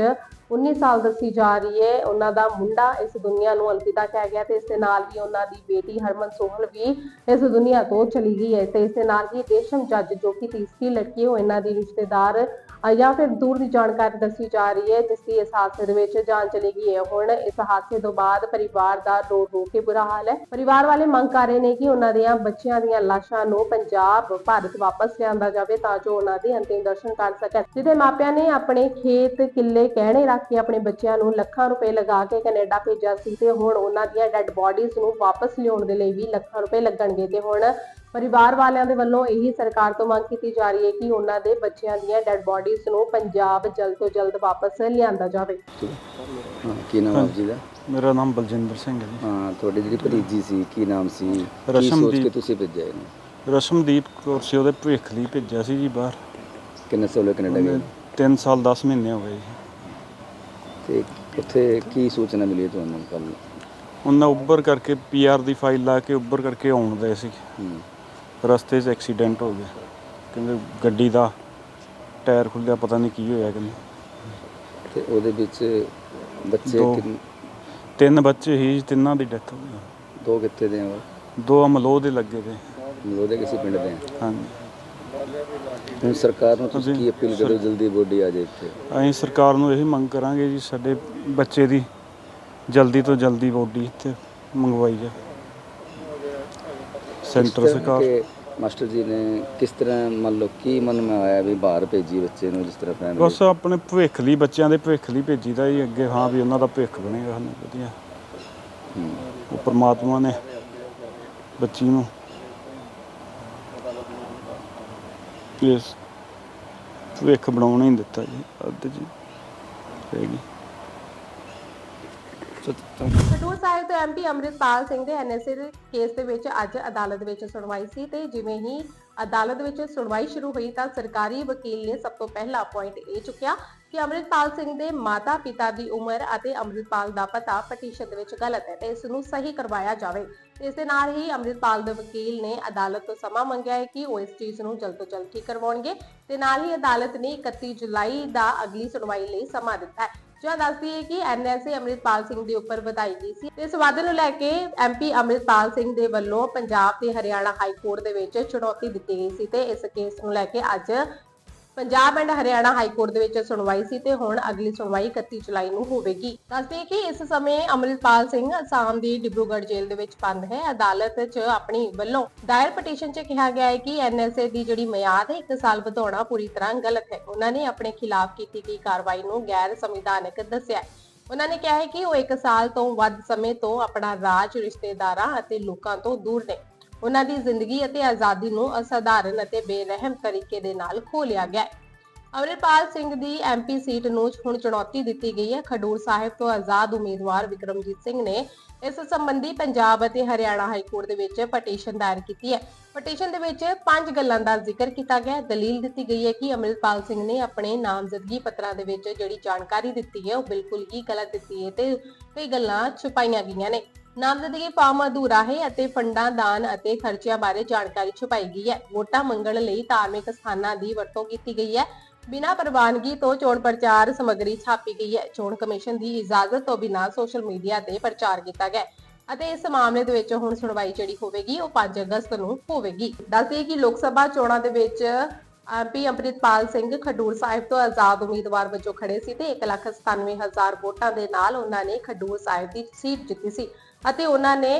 19 ਸਾਲ ਦੱਸੀ ਜਾ ਰਹੀ ਹੈ, ਉਹਨਾਂ ਦਾ ਮੁੰਡਾ ਇਸ ਦੁਨੀਆ ਨੂੰ ਅਲਵਿਦਾ ਕਹਿ ਗਿਆ ਤੇ ਇਸ ਦੇ ਨਾਲ ਹੀ ਉਹਨਾਂ ਦੀ ਬੇਟੀ ਹਰਮਨ ਸੋਹਲ ਵੀ ਇਸ ਦੁਨੀਆ ਤੋਂ ਚਲੀ ਗਈ ਹੈ ਤੇ ਇਸ ਦੇ ਨਾਲ ਹੀ ਰੇਸ਼ਮ ਜੱਜ ਜੋ ਕਿ ਤੀਸਰੀ ਲੜਕੀ ਹੈ, ਉਹ ਇਹਨਾਂ ਦੀ ਰਿਸ਼ਤੇਦਾਰ ਜਾਂ ਫਿਰ ਦੂਰ ਦੀ ਜਾਣਕਾਰੀ ਦੱਸੀ ਜਾ ਰਹੀ ਹੈ, ਜਿਸ ਦੀ ਇਸ ਹਾਦਸੇ ਦੇ ਵਿੱਚ ਜਾਨ ਚਲੀ ਗਈ ਹੈ। ਹੁਣ ਇਸ ਹਾਦਸੇ ਤੋਂ ਬਾਅਦ ਪਰਿਵਾਰ ਦਾ ਰੋ ਰੋ ਕੇ ਬੁਰਾ ਹਾਲ ਹੈ। ਪਰਿਵਾਰ ਵਾਲੇ ਮੰਗ ਕਰ ਰਹੇ ਨੇ ਕਿ ਉਹਨਾਂ ਦੀਆਂ ਬੱਚਿਆਂ ਦੀਆਂ ਲਾਸ਼ਾਂ ਨੂੰ ਪੰਜਾਬ, ਭਾਰਤ ਵਾਪਸ ਲਿਆਂਦਾ ਜਾਵੇ ਤਾਂ ਜੋ ਉਹਨਾਂ ਦੇ ਅੰਤਿਮ ਦਰਸ਼ਨ ਕਰ ਸਕਣ। ਜਿਹਦੇ ਮਾਪਿਆਂ ਨੇ ਆਪਣੇ ਖੇਤ ਕਿੱਲੇ ਕਹਿਣੇ ਰੱਖ ਕੇ ਆਪਣੇ ਬੱਚਿਆਂ ਨੂੰ ਲੱਖਾਂ ਰੁਪਏ ਲਗਾ ਕੇ ਕੈਨੇਡਾ ਭੇਜਿਆ ਸੀ ਤੇ ਹੁਣ ਉਹਨਾਂ ਦੀਆਂ ਡੈੱਡ ਬਾਡੀਜ਼ ਨੂੰ ਵਾਪਸ ਲਿਆਉਣ ਦੇ ਲਈ ਵੀ ਲੱਖਾਂ ਰੁਪਏ ਲੱਗਣਗੇ ਤੇ ਹੁਣ ਪਰਿਵਾਰ ਵਾਲਿਆਂ ਦੇ ਵੱਲੋਂ ਇਹੀ ਸਰਕਾਰ ਤੋਂ ਮੰਗ ਕੀਤੀ ਜਾ ਰਹੀ ਹੈ ਕਿ ਉਹਨਾਂ ਦੇ ਬੱਚਿਆਂ ਦੀਆਂ ਡੈੱਡ ਬਾਡੀਜ਼ ਨੂੰ ਪੰਜਾਬ ਜਲਦ ਤੋਂ ਜਲਦ ਵਾਪਸ ਲਿਆਂਦਾ ਜਾਵੇ। ਹਾਂ ਕੀ ਨਾਮ ਆਪ ਜੀ ਦਾ? ਮੇਰਾ ਨਾਮ ਬਲਜਿੰਦਰ ਸਿੰਘ ਹੈ ਹਾਂ ਤੁਹਾਡੀ ਜਿਹੜੀ ਭਤੀਜੀ ਸੀ ਕੀ ਨਾਮ ਸੀ? ਕੀ ਸੋਚ ਰਸ਼ਮਦੀਪ। ਕੇ ਤੁਸੀਂ ਭੇਜਿਆ ਇਹਨੂੰ? ਜੀ ਰਸ਼ਮਦੀਪ ਕੌਰ ਸੀ ਉਹਦੇ ਭਵਿੱਖ ਲਈ ਭੇਜਿਆ ਸੀ ਜੀ ਬਾਹਰ। ਕਿੰਨੇ ਸਾਲ ਕੈਨੇਡਾ ਗਏ 3 ਸਾਲ 10 ਮਹੀਨੇ ਹੋ ਗਏ ਜੀ। ਤੇ ਉੱਥੇ ਕੀ ਸੂਚਨਾ ਮਿਲੀ ਤੁਹਾਨੂੰ ਕੱਲ ਉਹਨਾਂ ਉੱਬਰ ਕਰਕੇ ਪੀਆਰ ਦੀ ਫਾਈਲ ਲਾ ਕੇ ਉੱਬਰ ਕਰਕੇ ਆਉਣ ਦੇ ਸੀ। ਹੂੰ। ਰਸਤੇ 'ਚ ਐਕਸੀਡੈਂਟ ਹੋ ਗਿਆ। ਕਹਿੰਦੇ ਗੱਡੀ ਦਾ ਟਾਇਰ ਖੁੱਲਿਆ ਪਤਾ ਨਹੀਂ ਕੀ ਹੋਇਆ ਕਹਿੰਦੇ। ਤੇ ਉਹਦੇ ਵਿੱਚ ਬੱਚੇ ਦੋ। ਕਿੰਨ- ਤਿੰਨ ਬੱਚੇ ਸੀ ਤਿੰਨਾਂ ਦੀ ਡੈਥ ਹੋ ਗਈ। ਦੋ ਕਿੱਥੇ ਦੇ ਆ ਉਹ? ਦੋ ਅਮਲੋਹ ਦੇ ਲੱਗੇ ਤੇ ਉਹਦੇ ਕਿਸੇ ਪਿੰਡ ਦੇ ਆ? ਹਾਂਜੀ। ਹੁਣ ਸਰਕਾਰ ਨੂੰ ਤੁਸੀਂ ਕੀ ਅਪੀਲ ਕਰੋ ਜਲਦੀ ਬੋਡੀ ਆ ਜਾਏ ਇੱਥੇ? ਅਸੀਂ ਸਰਕਾਰ ਨੂੰ ਇਹੀ ਮੰਗ ਕਰਾਂਗੇ ਜੀ ਸਾਡੇ ਬੱਚੇ ਦੀ ਜਲਦੀ ਤੋਂ ਜਲਦੀ ਬੋਡੀ ਇੱਥੇ ਮੰਗਵਾਈ ਜਾਵੇ। ਸੈਂਟਰ ਸਰਕਾਰ ਕਿ ਮਾਸਟਰ ਜੀ ਨੇ ਕਿਸ ਤਰ੍ਹਾਂ ਮੰਨ ਲਓ ਕੀ ਮਨ ਮੈਂ ਆਇਆ ਵੀ ਬਾਹਰ ਭੇਜੀ ਬੱਚੇ ਨੂੰ ਜਿਸ ਤਰ੍ਹਾਂ ਫੈਮਿਲੀ ਬਸ ਆਪਣੇ ਭਵਿੱਖ ਲਈ ਬੱਚਿਆਂ ਦੇ ਭਵਿੱਖ ਲਈ ਭੇਜੀਦਾ ਜੀ ਅੱਗੇ ਹਾਂ ਵੀ ਉਹਨਾਂ ਦਾ ਭਵਿੱਖ ਬਣੇਗਾ ਸਾਨੂੰ ਵਧੀਆ। ਉਹ ਪ੍ਰਮਾਤਮਾ ਨੇ ਬੱਚੀ ਨੂੰ ਇਸ ਵੇਖ ਬਣਾਉਣ ਹੀ ਦਿੱਤਾ ਜੀ ਅੱਧ ਜੀ ਰਹਿ ਗਈ ਸੋ ਸਾਹਿਬ ਤੋਂ ਐਮਪੀ ਅੰਮ੍ਰਿਤਪਾਲ ਸਿੰਘ ਦੇ ਐਨਐਸਏ ਦੇ ਕੇਸ ਦੇ ਵਿੱਚ ਅੱਜ ਅਦਾਲਤ ਵਿੱਚ ਸੁਣਵਾਈ ਸੀ ਤੇ ਜਿਵੇਂ ਹੀ ਅਦਾਲਤ ਵਿੱਚ ਸੁਣਵਾਈ ਸ਼ੁਰੂ ਹੋਈ ਤਾਂ ਸਰਕਾਰੀ ਵਕੀਲ ਨੇ ਸਭ ਤੋਂ ਪਹਿਲਾ ਪੁਆਇੰਟ ਇਹ ਚੁੱਕਿਆ ਕਿ ਅੰਮ੍ਰਿਤਪਾਲ ਸਿੰਘ ਦੇ ਮਾਤਾ-ਪਿਤਾ ਦੀ ਉਮਰ ਅਤੇ ਅੰਮ੍ਰਿਤਪਾਲ ਦਾ ਪਤਾ ਪਟੀਸ਼ਨ ਦੇ ਵਿੱਚ ਗਲਤ ਹੈ ਤੇ ਇਸ ਨੂੰ ਸਹੀ ਕਰਵਾਇਆ ਜਾਵੇ। ਇਸ ਦੇ ਨਾਲ ਹੀ ਅੰਮ੍ਰਿਤਪਾਲ ਦੇ ਵਕੀਲ ਨੇ ਅਦਾਲਤ ਤੋਂ ਸਮਾਂ ਮੰਗਿਆ ਹੈ ਕਿ ਉਹ ਇਸ ਚੀਜ਼ ਨੂੰ ਜਲਦ ਤੋਂ ਜਲਦ ਠੀਕ ਕਰਵਾਉਣਗੇ ਤੇ ਨਾਲ ਹੀ ਅਦਾਲਤ ਨੇ 31 ਜੁਲਾਈ ਦਾ ਅਗਲੀ ਸੁਣਵਾਈ ਲਈ ਸਮਾਂ ਦਿੱਤਾ ਹੈ। ਜੋ ਦੱਸਦੀ ਹੈ ਕਿ ਐਨਐਸਏ ਅੰਮ੍ਰਿਤਪਾਲ ਸਿੰਘ ਦੇ ਉੱਪਰ ਵਧਾਈ ਗਈ ਸੀ ਤੇ ਇਸ ਵਾਅਦੇ ਨੂੰ ਲੈ ਕੇ ਐਮਪੀ ਅੰਮ੍ਰਿਤਪਾਲ ਸਿੰਘ ਦੇ ਵੱਲੋਂ ਪੰਜਾਬ ਤੇ ਹਰਿਆਣਾ ਹਾਈ ਕੋਰਟ ਦੇ ਵਿੱਚ ਚੁਣੌਤੀ ਦਿੱਤੀ ਗਈ ਸੀ ਤੇ ਇਸ ਕੇਸ ਨੂੰ ਲੈ ਕੇ ਅੱਜ Punjab and Haryana high court ਦੇ ਵਿੱਚ ਸੁਣਵਾਈ ਸੀ ਤੇ ਹੁਣ ਅਗਲੀ ਸੁਣਵਾਈ 31 ਜੁਲਾਈ ਨੂੰ ਹੋਵੇਗੀ। ਦੱਸਦੇ ਕਿ ਇਸ ਸਮੇਂ ਅੰਮ੍ਰਿਤਪਾਲ ਸਿੰਘ ਅਸਾਮ ਦੀ ਡਿਬਰੂਗੜ੍ਹ ਜੇਲ੍ਹ ਦੇ ਵਿੱਚ ਬੰਦ ਹੈ। ਅਦਾਲਤ 'ਚ ਆਪਣੀ ਵੱਲੋਂ ਦਾਇਰ ਪਟੀਸ਼ਨ 'ਚ ਕਿਹਾ ਗਿਆ ਹੈ ਕਿ ਐਨਐਸਏ ਦੀ ਜਿਹੜੀ ਮਿਆਦ ਹੈ 1 ਸਾਲ ਵਧਾਉਣਾ ਪੂਰੀ ਤਰ੍ਹਾਂ ਗਲਤ ਹੈ। ਉਹਨਾਂ ਨੇ ਆਪਣੇ ਖਿਲਾਫ ਕੀਤੀ ਗਈ ਕਾਰਵਾਈ ਨੂੰ ਗੈਰ ਸੰਵਿਧਾਨਕ ਦੱਸਿਆ ਹੈ। ਉਹਨਾਂ ਨੇ ਕਿਹਾ ਹੈ ਕਿ ਉਹ 1 ਸਾਲ ਤੋਂ ਵੱਧ ਸਮੇਂ ਤੋਂ ਆਪਣਾ ਰਾਜ, ਰਿਸ਼ਤੇਦਾਰਾਂ ਅਤੇ ਲੋਕਾਂ ਤੋਂ ਦੂਰ ਨੇ। ਉਹਨਾਂ ਦੀ ਜ਼ਿੰਦਗੀ ਅਤੇ ਆਜ਼ਾਦੀ ਨੂੰ ਅਸਾਧਾਰਨ ਅਤੇ ਬੇਰਹਿਮ ਤਰੀਕੇ ਦੇ ਨਾਲ ਖੋਹ ਗਿਆ ਹੈ। ਅਮਰਿਤਪਾਲ ਸਿੰਘ ਦੀ ਐਮਪੀ ਸੀਟ ਨੂੰ ਹੁਣ ਚੁਣੌਤੀ ਦਿੱਤੀ ਗਈ ਹੈ। ਖਡੂਰ ਸਾਹਿਬ ਤੋਂ ਆਜ਼ਾਦ ਉਮੀਦਵਾਰ ਵਿਕਰਮਜੀਤ ਸਿੰਘ ਨੇ ਇਸ ਸੰਬੰਧੀ ਪੰਜਾਬ ਅਤੇ ਹਰਿਆਣਾ ਹਾਈ ਕੋਰਟ ਦੇ ਵਿੱਚ ਪਟੀਸ਼ਨ ਦਾਇਰ ਕੀਤੀ ਹੈ। ਪਟੀਸ਼ਨ ਦੇ ਵਿੱਚ ਪੰਜ ਗੱਲਾਂ ਦਾ ਜ਼ਿਕਰ ਕੀਤਾ ਗਿਆ ਹੈ। ਦਲੀਲ ਦਿੱਤੀ ਗਈ ਹੈ ਕਿ ਅਮਰਿਤਪਾਲ ਸਿੰਘ ਨੇ ਆਪਣੇ ਨਾਮਜ਼ਦਗੀ ਪੱਤਰਾਂ ਦੇ ਵਿੱਚ ਜਿਹੜੀ ਜਾਣਕਾਰੀ ਦਿੱਤੀ ਹੈ, ਉਹ ਬਿਲਕੁਲ ਹੀ ਗਲਤ ਦਿੱਤੀ ਹੈ ਤੇ ਕਈ ਗੱਲਾਂ ਛੁਪਾਈਆਂ ਗਈਆਂ ਨੇ। ਨਾਮਜ਼ਦਗੀ ਫਾਰਮ ਅਧੂਰਾ ਹੈ ਅਤੇ ਫੰਡਾਂ, ਦਾਨ ਅਤੇ ਖਰਚਿਆਂ ਬਾਰੇ ਜਾਣਕਾਰੀ ਛੁਪਾਈ ਗਈ ਹੈ। ਵੋਟਾਂ ਮੰਗਣ ਲਈ ਧਾਰਮਿਕ ਸਥਾਨਾਂ ਦੀ ਵਰਤੋਂ ਕੀਤੀ ਗਈ ਹੈ। ਬਿਨਾਂ ਪ੍ਰਵਾਨਗੀ ਤੋਂ ਚੋਣ ਪ੍ਰਚਾਰ ਸਮੱਗਰੀ ਛਾਪੀ ਗਈ ਹੈ। ਚੋਣ ਕਮਿਸ਼ਨ ਦੀ ਇਜਾਜ਼ਤ ਤੋਂ ਬਿਨਾਂ ਸੋਸ਼ਲ ਮੀਡੀਆ ਤੇ ਪ੍ਰਚਾਰ ਕੀਤਾ ਗਿਆ ਅਤੇ ਇਸ ਮਾਮਲੇ ਦੇ ਵਿੱਚ ਹੁਣ ਸੁਣਵਾਈ ਜਿਹੜੀ ਹੋਵੇਗੀ, ਉਹ 5 ਅਗਸਤ ਨੂੰ ਹੋਵੇਗੀ। ਦੱਸਦੇ ਕਿ ਲੋਕ ਸਭਾ ਚੋਣਾਂ ਦੇ ਵਿੱਚ ਐਮਪੀ ਅੰਮ੍ਰਿਤਪਾਲ ਸਿੰਘ ਖਡੂਰ ਸਾਹਿਬ ਤੋਂ ਆਜ਼ਾਦ ਉਮੀਦਵਾਰ ਵਜੋਂ ਖੜੇ ਸੀ ਤੇ 197000 ਵੋਟਾਂ ਦੇ ਨਾਲ ਉਹਨਾਂ ਨੇ ਖਡੂਰ ਸਾਹਿਬ ਦੀ ਸੀਟ ਜਿੱਤੀ ਸੀ। ਅਤੇ ਉਹਨਾਂ ਨੇ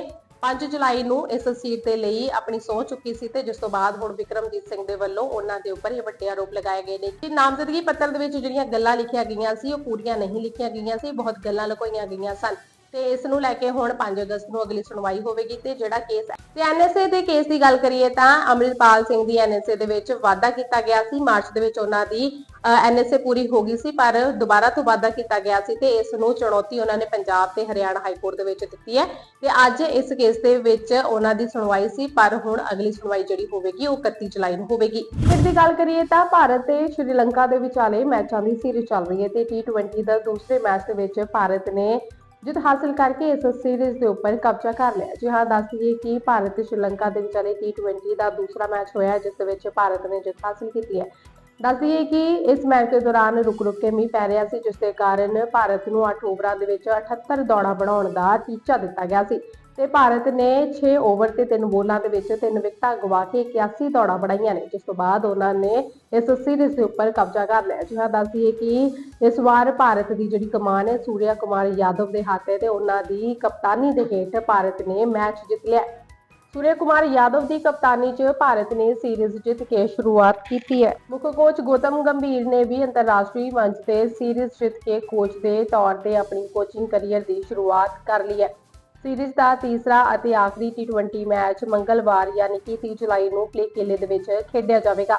5 ਜੁਲਾਈ ਨੂੰ ਇਸ ਸੀਟ ਦੇ ਲਈ ਆਪਣੀ ਸਹੁੰ ਚੁੱਕੀ ਸੀ ਤੇ ਜਿਸ ਤੋਂ ਬਾਅਦ ਹੁਣ ਵਿਕਰਮਜੀਤ ਸਿੰਘ ਦੇ ਵੱਲੋਂ ਉਹਨਾਂ ਦੇ ਉੱਪਰ ਇਹ ਵੱਡੇ ਆਰੋਪ ਲਗਾਏ ਗਏ ਨੇ ਕਿ ਨਾਮਜ਼ਦਗੀ ਪੱਤਰ ਦੇ ਵਿੱਚ ਜਿਹੜੀਆਂ ਗੱਲਾਂ ਲਿਖੀਆਂ ਗਈਆਂ ਸੀ, ਉਹ ਪੂਰੀਆਂ ਨਹੀਂ ਲਿਖੀਆਂ ਗਈਆਂ ਸੀ, ਬਹੁਤ ਗੱਲਾਂ ਲੁਕੋਈਆਂ ਗਈਆਂ ਸਨ। ਤੇ ਇਸ ਨੂੰ ਲੈ ਕੇ ਹੁਣ 5 ਅਗਸਤ ਨੂੰ ਅਗਲੀ ਸੁਣਵਾਈ ਹੋਵੇਗੀ ਤੇ ਜਿਹੜਾ ਕੇਸ ਤੇ ਐਨਐਸਏ ਦੇ ਕੇਸ ਦੀ ਗੱਲ ਕਰੀਏ ਤਾਂ ਅਮਰਿਤਪਾਲ ਸਿੰਘ ਦੀ ਐਨਐਸਏ ਦੇ ਵਿੱਚ ਵਾਅਦਾ ਕੀਤਾ ਗਿਆ ਸੀ, ਮਾਰਚ ਦੇ ਵਿੱਚ ਉਹਨਾਂ ਦੀ ਐਨਐਸਏ ਪੂਰੀ ਹੋ ਗਈ ਸੀ, ਪਰ ਦੁਬਾਰਾ ਤੋਂ ਵਾਅਦਾ ਕੀਤਾ ਗਿਆ ਸੀ ਤੇ ਇਸ ਨੂੰ ਚੁਣੌਤੀ ਉਹਨਾਂ ਨੇ ਪੰਜਾਬ ਤੇ ਹਰਿਆਣਾ ਹਾਈ ਕੋਰਟ ਦੇ ਵਿੱਚ ਦਿੱਤੀ ਹੈ ਤੇ ਅੱਜ ਇਸ ਕੇਸ ਦੇ ਵਿੱਚ ਉਹਨਾਂ ਦੀ ਸੁਣਵਾਈ ਸੀ, ਪਰ ਹੁਣ ਅਗਲੀ ਸੁਣਵਾਈ ਜਿਹੜੀ ਹੋਵੇਗੀ ਉਹ 31 ਜੁਲਾਈ ਨੂੰ ਹੋਵੇਗੀ। ਫਿਰ ਦੀ ਗੱਲ ਕਰੀਏ ਤਾਂ ਭਾਰਤ ਤੇ ਸ਼੍ਰੀਲੰਕਾ ਦੇ ਵਿਚਾਲੇ ਮੈਚਾਂ ਦੀ ਸੀਰੀਜ਼ ਚੱਲ ਰਹੀ ਹੈ ਤੇ T20 ਦਾ ਦੂਸਰੇ ਮੈਚ ਦੇ ਵਿੱਚ ਭਾਰਤ ਨੇ ਜਿੱਤ ਹਾਸਲ ਕਰਕੇ ਇਸ ਸੀਰੀਜ਼ ਦੇ ਉੱਪਰ ਕਬਜ਼ਾ ਕਰ ਲਿਆ। ਜੀ ਹਾਂ, ਦੱਸ ਦਈਏ ਕਿ ਭਾਰਤ ਤੇ ਸ਼੍ਰੀਲੰਕਾ ਦੇ ਵਿਚਾਲੇ T20 ਦਾ ਦੂਸਰਾ ਮੈਚ ਹੋਇਆ, ਜਿਸ ਵਿੱਚ ਭਾਰਤ ਨੇ ਜਿੱਤ ਹਾਸਲ ਕੀਤੀ ਹੈ। ਦੱਸ ਦਈਏ ਕਿ ਇਸ ਮੈਚ ਦੇ ਦੌਰਾਨ ਰੁਕ-ਰੁਕ ਕੇ ਮੀਂਹ ਪੈ ਰਿਹਾ ਸੀ, ਜਿਸ ਦੇ ਕਾਰਨ ਭਾਰਤ ਨੂੰ 8 ਓਵਰਾਂ ਦੇ ਵਿੱਚ 78 ਦੌੜਾਂ ਬਣਾਉਣ ਦਾ ਟੀਚਾ ਦਿੱਤਾ ਗਿਆ ਸੀ। ਤੇ ਭਾਰਤ ਨੇ 6 ਓਵਰ ਤੇ 3 ਬੋਲਾਂ ਦੇ ਵਿੱਚ 3 ਵਿਕਟਾਂ ਗਵਾ ਕੇ 81 ਦੌੜਾਂ ਬਣਾਈਆਂ ਨੇ, ਜਿਸ ਤੋਂ ਬਾਅਦ ਉਹਨਾਂ ਨੇ ਇਸ ਸੀਰੀਜ਼ ਦੇ ਉੱਪਰ ਕਬਜ਼ਾ ਕਰ ਲਿਆ। ਜੀ ਹਾਂ ਦੱਸ ਕਿ ਇਸ ਵਾਰ ਭਾਰਤ ਦੀ ਜਿਹੜੀ ਕਮਾਨ ਹੈ ਸੂਰਿਆ ਕੁਮਾਰ ਯਾਦਵ ਦੇ ਹੱਥ ਹੈ ਤੇ ਉਹਨਾਂ ਦੀ ਕਪਤਾਨੀ ਦੇ ਹੇਠ ਭਾਰਤ ਨੇ ਮੈਚ ਜਿੱਤ ਲਿਆ ਸੂਰਿਆ ਕੁਮਾਰ ਯਾਦਵ ਦੀ ਕਪਤਾਨੀ 'ਚ ਭਾਰਤ ਨੇ ਸੀਰੀਜ਼ ਜਿੱਤ ਕੇ ਸ਼ੁਰੂਆਤ ਕੀਤੀ ਹੈ। ਮੁੱਖ ਕੋਚ ਗੌਤਮ ਗੰਭੀਰ ਨੇ ਵੀ ਅੰਤਰਰਾਸ਼ਟਰੀ ਮੰਚ ਤੇ ਸੀਰੀਜ਼ ਜਿੱਤ ਕੇ ਕੋਚ ਦੇ ਤੌਰ ਤੇ ਆਪਣੀ ਕੋਚਿੰਗ ਕੈਰੀਅਰ ਦੀ ਸ਼ੁਰੂਆਤ ਕਰ ਲਈ ਹੈ। ਸੀਰੀਜ਼ ਦਾ ਤੀਸਰਾ ਅਤੇ ਆਖਰੀ T20 ਮੈਚ ਮੰਗਲਵਾਰ ਯਾਨੀ ਕਿ 30 ਜੁਲਾਈ ਨੂੰ ਪਲੇ ਕਿਲੇ ਦੇ ਵਿੱਚ ਖੇਡਿਆ ਜਾਵੇਗਾ।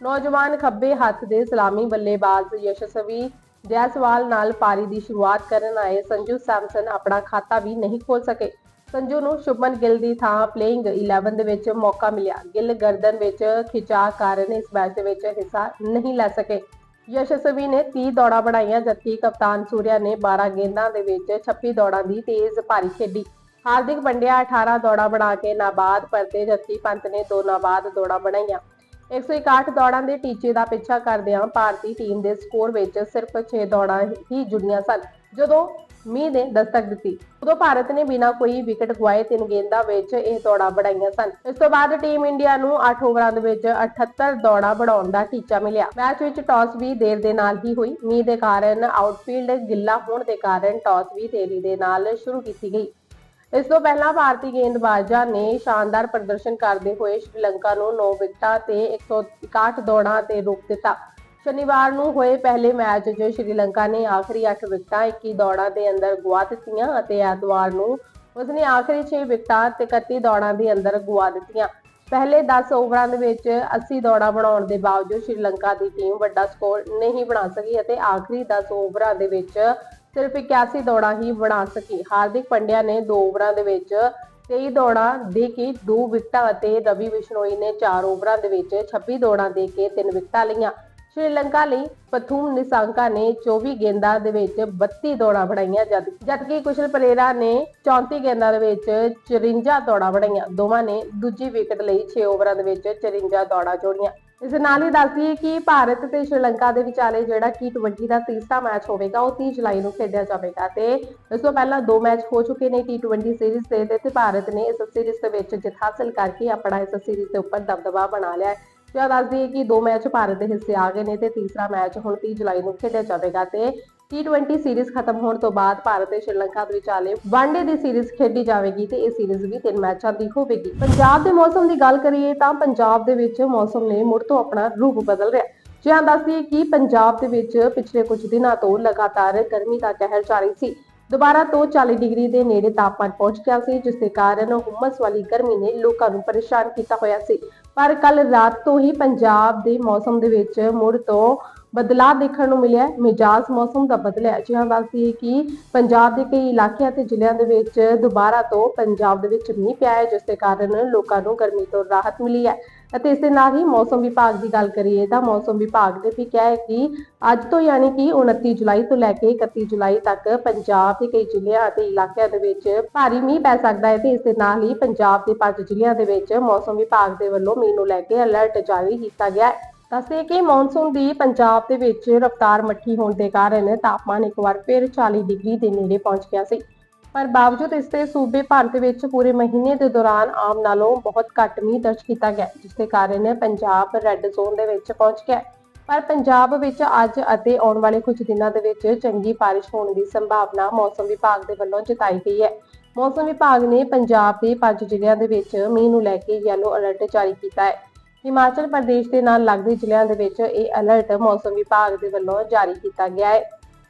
ਨੌਜਵਾਨ ਖੱਬੇ ਹੱਥ ਦੇ ਸਲਾਮੀ ਬੱਲੇਬਾਜ਼ ਯਸ਼ਸਵੀ ਜੈਸਵਾਲ ਨਾਲ ਪਾਰੀ ਦੀ ਸ਼ੁਰੂਆਤ ਕਰਨ ਆਏ ਸੰਜੂ ਸੈਮਸਨ ਆਪਣਾ ਖਾਤਾ ਵੀ ਨਹੀਂ ਖੋਲ ਸਕੇ। ਸੰਜੂ ਨੂੰ ਸ਼ੁਭਮਨ ਗਿੱਲ ਦੀ ਥਾਂ ਪਲੇਇੰਗ 11 ਦੇ ਵਿੱਚ ਮੌਕਾ ਮਿਲਿਆ। ਗਿੱਲ ਗਰਦਨ ਵਿੱਚ ਖਿਚਾ ਕਾਰਨ ਇਸ ਮੈਚ ਦੇ ਵਿੱਚ ਹਿੱਸਾ ਨਹੀਂ ਲੈ ਸਕੇ। ਯਸ਼ਸਵੀ ਨੇ 30 ਦੌੜਾਂ ਬਣਾਈਆਂ, ਜਦਕਿ ਕਪਤਾਨ ਸੂਰਿਆ ਨੇ 12 ਗੇਂਦਾਂ ਦੇ ਵਿੱਚ 26 ਦੌੜਾਂ ਦੀ ਤੇਜ਼ ਭਾਰੀ ਖੇਡੀ। ਹਾਰਦਿਕ ਪੰਡਿਆ 18 ਦੌੜਾਂ ਬਣਾ ਕੇ ਨਾਬਾਦ ਪਰਤੇ, ਜਦਕਿ ਪੰਤ ਨੇ ਦੋ ਨਾਬਾਦ ਦੌੜਾਂ ਬਣਾਈਆਂ। 161 ਦੌੜਾਂ ਦੇ ਟੀਚੇ ਦਾ ਪਿੱਛਾ ਕਰਦਿਆਂ ਭਾਰਤੀ ਟੀਮ ਦੇ ਸਕੋਰ ਵਿੱਚ ਸਿਰਫ 6 ਦੌੜਾਂ ਹੀ ਜੁੜੀਆਂ ਸਨ, ਜਦੋਂ ਮੀਂਹ ਨੇ ਦਸਤਕ ਦਿੱਤੀ। ਉਦੋਂ ਭਾਰਤ ਨੇ ਬਿਨਾਂ ਕੋਈ ਵਿਕਟ ਗਵਾਏ ਤਿੰਨ ਗੇਂਦਾਂ ਵਿੱਚ ਇਹ ਦੌੜਾਂ ਬਣਾਈਆਂ ਸਨ। ਇਸ ਤੋਂ ਬਾਅਦ ਟੀਮ ਇੰਡੀਆ ਨੂੰ 8 ਓਵਰਾਂ ਦੇ ਵਿੱਚ 78 ਦੌੜਾਂ ਬਣਾਉਣ ਦਾ ਟੀਚਾ ਮਿਲਿਆ। ਮੈਚ ਵਿੱਚ ਟਾਸ ਵੀ ਦੇਰ ਦੇ ਨਾਲ ਹੀ ਹੋਈ। ਮੀਂਹ ਦੇ ਕਾਰਨ ਆਊਟਫੀਲਡ ਗਿੱਲਾ ਹੋਣ ਦੇ ਕਾਰਨ ਟਾਸ ਵੀ ਦੇਰੀ ਦੇ ਨਾਲ ਸ਼ੁਰੂ ਕੀਤੀ ਗਈ। ਇਸ ਤੋਂ ਪਹਿਲਾਂ ਭਾਰਤੀ ਗੇਂਦਬਾਜ਼ਾਂ ਨੇ ਸ਼ਾਨਦਾਰ ਪ੍ਰਦਰਸ਼ਨ ਕਰਦੇ ਹੋਏ ਸ਼੍ਰੀਲੰਕਾ ਨੂੰ 9 ਵਿਕਟਾਂ ਤੇ 161 ਦੌੜਾਂ ਤੇ ਰੋਕ ਦਿੱਤਾ। ਸ਼ਨੀਵਾਰ ਨੂੰ ਹੋਏ ਪਹਿਲੇ ਮੈਚ 'ਚ ਸ਼੍ਰੀਲੰਕਾ ਨੇ ਆਖਰੀ 8 ਵਿਕਟਾਂ 21 ਦੌੜਾਂ ਦੇ ਅੰਦਰ ਗੁਆ ਦਿੱਤੀਆਂ ਅਤੇ ਐਤਵਾਰ ਨੂੰ ਉਸਨੇ ਆਖਰੀ 6 ਵਿਕਟਾਂ ਤੇ 31 ਦੌੜਾਂ ਦੇ ਅੰਦਰ ਗੁਆ ਦਿੱਤੀਆਂ। ਪਹਿਲੇ 10 ਓਵਰਾਂ ਦੇ ਵਿੱਚ 80 ਦੌੜਾਂ ਬਣਾਉਣ ਦੇ ਬਾਵਜੂਦ ਸ਼੍ਰੀਲੰਕਾ ਦੀ ਟੀਮ ਵੱਡਾ ਸਕੋਰ ਨਹੀਂ ਬਣਾ ਸਕੀ ਅਤੇ ਆਖਰੀ 10 ਓਵਰਾਂ ਦੇ ਵਿੱਚ ਸਿਰਫ 81 ਦੌੜਾਂ ਹੀ ਬਣਾ ਸਕੀ। ਹਾਰਦਿਕ ਪੰਡਿਆ ਨੇ 2 ਓਵਰਾਂ ਦੇ ਵਿੱਚ 23 ਦੌੜਾਂ ਦੇ ਕੇ 2 ਵਿਕਟਾਂ ਅਤੇ ਰਵੀ ਬਿਸ਼ਨੋਈ ਨੇ 4 ਓਵਰਾਂ ਦੇ ਵਿੱਚ 26 ਦੌੜਾਂ ਦੇ ਕੇ 3 ਵਿਕਟਾਂ ਲਈਆਂ। ਸ਼੍ਰੀਲੰਕਾ ਲਈ ਪਥੂਮ ਨਿਸਾਂਕਾ ਨੇ 24 ਗੇਂਦਾਂ ਦੇ ਵਿੱਚ 32 ਦੌੜਾਂ ਬਣਾਈਆਂ ਜਦਕਿ ਕੁਸ਼ਲ ਪਰੇਰਾ ਨੇ 34 ਗੇਂਦਾਂ ਦੇ ਵਿੱਚ 54 ਦੌੜਾਂ ਬਣਾਈਆਂ। ਦੋਵਾਂ ਨੇ ਦੂਜੀ ਵਿਕਟ ਲਈ 6 ਓਵਰਾਂ ਦੇ ਵਿੱਚ 54 ਦੌੜਾਂ ਜੋੜੀਆਂ। ਇਸ ਨਾਲ ਹੀ ਦੱਸ ਦਈਏ ਕਿ ਭਾਰਤ ਤੇ ਸ਼੍ਰੀਲੰਕਾ ਦੇ ਵਿਚਾਲੇ ਜਿਹੜਾ T20 ਦਾ ਤੀਸਰਾ ਮੈਚ ਹੋਵੇਗਾ, ਉਹ 30 ਜੁਲਾਈ ਨੂੰ ਖੇਡਿਆ ਜਾਵੇਗਾ। ਤੇ ਇਸ ਤੋਂ ਪਹਿਲਾਂ ਦੋ ਮੈਚ ਹੋ ਚੁੱਕੇ ਨੇ T20 ਸੀਰੀਜ਼ ਦੇ ਤੇ ਤੇ ਭਾਰਤ ਨੇ ਇਸ ਸੀਰੀਜ਼ ਦੇ ਵਿੱਚ ਜਿੱਤ ਹਾਸਲ ਕਰਕੇ ਆਪਣਾ ਇਸ ਸੀਰੀਜ਼ ਦੇ ਉੱਪਰ ਦਬਦਬਾ ਬਣਾ ਲਿਆ ਹੈ। ਜਾਂ ਦੱਸ ਦਈਏ ਕਿ ਦੋ ਮੈਚ ਭਾਰਤ ਦੇ ਹਿੱਸੇ ਆ ਗਏ ਨੇ ਤੇ ਤੀਸਰਾ ਮੈਚ ਹੁਣ 30 ਜੁਲਾਈ ਨੂੰ ਖੇਡਿਆ ਜਾਵੇਗਾ ਤੇ T20 ਸੀਰੀਜ਼ ਖਤਮ ਹੋਣ ਤੋਂ ਬਾਅਦ ਭਾਰਤ ਤੇ ਸ਼੍ਰੀਲੰਕਾ ਦੇ ਵਿਚਾਲੇ ਵਨਡੇ ਦੀ ਸੀਰੀਜ਼ ਖੇਡੀ ਜਾਵੇਗੀ ਤੇ ਇਹ ਸੀਰੀਜ਼ ਵੀ ਤਿੰਨ ਮੈਚਾਂ ਦੀ ਹੋਵੇਗੀ। ਪੰਜਾਬ ਦੇ ਮੌਸਮ ਦੀ ਗੱਲ ਕਰੀਏ ਤਾਂ ਪੰਜਾਬ ਦੇ ਵਿੱਚ ਮੌਸਮ ਨੇ ਮੁੜ ਤੋਂ ਆਪਣਾ ਰੂਪ ਬਦਲ ਰਿਹਾ ਜੇ ਦੱਸਦੀ ਕਿ ਪੰਜਾਬ ਦੇ ਵਿੱਚ ਪਿਛਲੇ ਕੁਝ ਦਿਨਾਂ ਤੋਂ ਲਗਾਤਾਰ ਗਰਮੀ ਦਾ ਕਹਿਰ ਜਾਰੀ ਸੀ। ਦੁਬਾਰਾ ਤੋਂ 40 ਡਿਗਰੀ ਦੇ ਨੇੜੇ ਤਾਪਮਾਨ ਪਹੁੰਚ ਗਿਆ ਸੀ, ਜਿਸ ਦੇ ਕਾਰਨ ਹੁਮਸ ਵਾਲੀ ਗਰਮੀ ਨੇ ਲੋਕਾਂ ਨੂੰ ਪਰੇਸ਼ਾਨ ਕੀਤਾ ਹੋਇਆ ਸੀ। ਪਰ ਕੱਲ ਰਾਤ ਤੋਂ ਹੀ ਪੰਜਾਬ ਦੇ ਮੌਸਮ ਦੇ ਵਿੱਚ ਮੁੜ ਤੋਂ ਬਦਲਾਅ ਦੇਖਣ ਨੂੰ ਮਿਲਿਆ ਮਿਜਾਜ਼ ਮੌਸਮ ਦਾ ਬਦਲਿਆ ਜਿਹਾਂ ਦੱਸਦੀ ਹੈ ਕਿ ਪੰਜਾਬ ਦੇ ਕਈ ਇਲਾਕਿਆਂ ਤੇ ਜ਼ਿਲ੍ਹਿਆਂ ਦੇ ਵਿੱਚ ਦੁਬਾਰਾ ਤੋਂ ਪੰਜਾਬ ਦੇ ਵਿੱਚ ਮੀਂਹ ਪਿਆ ਹੈ, ਜਿਸ ਦੇ ਕਾਰਨ ਲੋਕਾਂ ਨੂੰ ਗਰਮੀ ਤੋਂ ਰਾਹਤ ਮਿਲੀ ਹੈ। ਅਤੇ ਇਸ ਦੇ ਨਾਲ ਹੀ ਮੌਸਮ ਵਿਭਾਗ ਦੀ ਗੱਲ ਕਰੀਏ ਤਾਂ ਮੌਸਮ ਵਿਭਾਗ ਨੇ ਵੀ ਕਿਹਾ ਹੈ ਕਿ ਅੱਜ ਤੋਂ ਯਾਨੀ ਕਿ 29 ਜੁਲਾਈ ਤੋਂ ਲੈ ਕੇ 31 ਜੁਲਾਈ ਤੱਕ ਪੰਜਾਬ ਦੇ ਕਈ ਜ਼ਿਲ੍ਹਿਆਂ ਅਤੇ ਇਲਾਕਿਆਂ ਦੇ ਵਿੱਚ ਭਾਰੀ ਮੀਂਹ ਪੈ ਸਕਦਾ ਹੈ ਤੇ ਇਸ ਦੇ ਨਾਲ ਹੀ ਪੰਜਾਬ ਦੇ ਪੰਜ ਜ਼ਿਲ੍ਹਿਆਂ ਦੇ ਵਿੱਚ ਮੌਸਮ ਵਿਭਾਗ ਦੇ ਵੱਲੋਂ ਮੀਂਹ ਨੂੰ ਲੈ ਕੇ ਅਲਰਟ ਜਾਰੀ ਕੀਤਾ ਗਿਆ ਹੈ। ਦੱਸਦੇ ਕਿ ਮੌਨਸੂਨ ਦੀ ਪੰਜਾਬ ਦੇ ਵਿੱਚ ਰਫ਼ਤਾਰ ਮੱਠੀ ਹੋਣ ਦੇ ਕਾਰਨ ਤਾਪਮਾਨ ਇੱਕ ਵਾਰ ਫਿਰ 40 ਡਿਗਰੀ ਦੇ ਨੇੜੇ ਪਹੁੰਚ ਗਿਆ ਸੀ। ਪਰ ਬਾਵਜੂਦ ਇਸ ਦੇ ਸੂਬੇ ਭਾਰਤ ਵਿੱਚ ਪੂਰੇ ਮਹੀਨੇ ਦੇ ਦੌਰਾਨ ਆਮ ਨਾਲੋਂ ਬਹੁਤ ਘੱਟ ਮੀਂਹ ਦਰਜ ਕੀਤਾ ਗਿਆ, ਜਿਸ ਦੇ ਕਾਰਨ ਪੰਜਾਬ ਰੈੱਡ ਜ਼ੋਨ ਦੇ ਵਿੱਚ ਪਹੁੰਚ ਗਿਆ। ਪਰ ਪੰਜਾਬ ਵਿੱਚ ਅੱਜ ਅਤੇ ਆਉਣ ਵਾਲੇ ਕੁਝ ਦਿਨਾਂ ਦੇ ਵਿੱਚ ਚੰਗੀ ਬਾਰਿਸ਼ ਹੋਣ ਦੀ ਸੰਭਾਵਨਾ ਮੌਸਮ ਵਿਭਾਗ ਦੇ ਵੱਲੋਂ ਜਤਾਈ ਗਈ ਹੈ। ਮੌਸਮ ਵਿਭਾਗ ਨੇ ਪੰਜਾਬ ਦੇ ਪੰਜ ਜ਼ਿਲ੍ਹਿਆਂ ਦੇ ਵਿੱਚ ਮੀਂਹ ਨੂੰ ਲੈ ਕੇ ਯੈਲੋ ਅਲਰਟ ਜਾਰੀ ਕੀਤਾ ਹੈ। ਹਿਮਾਚਲ ਪ੍ਰਦੇਸ਼ ਦੇ ਨਾਲ ਲੱਗਦੇ ਜ਼ਿਲ੍ਹਿਆਂ ਦੇ ਵਿੱਚ ਇਹ ਅਲਰਟ ਮੌਸਮ ਵਿਭਾਗ ਦੇ ਵੱਲੋਂ ਜਾਰੀ ਕੀਤਾ ਗਿਆ ਹੈ।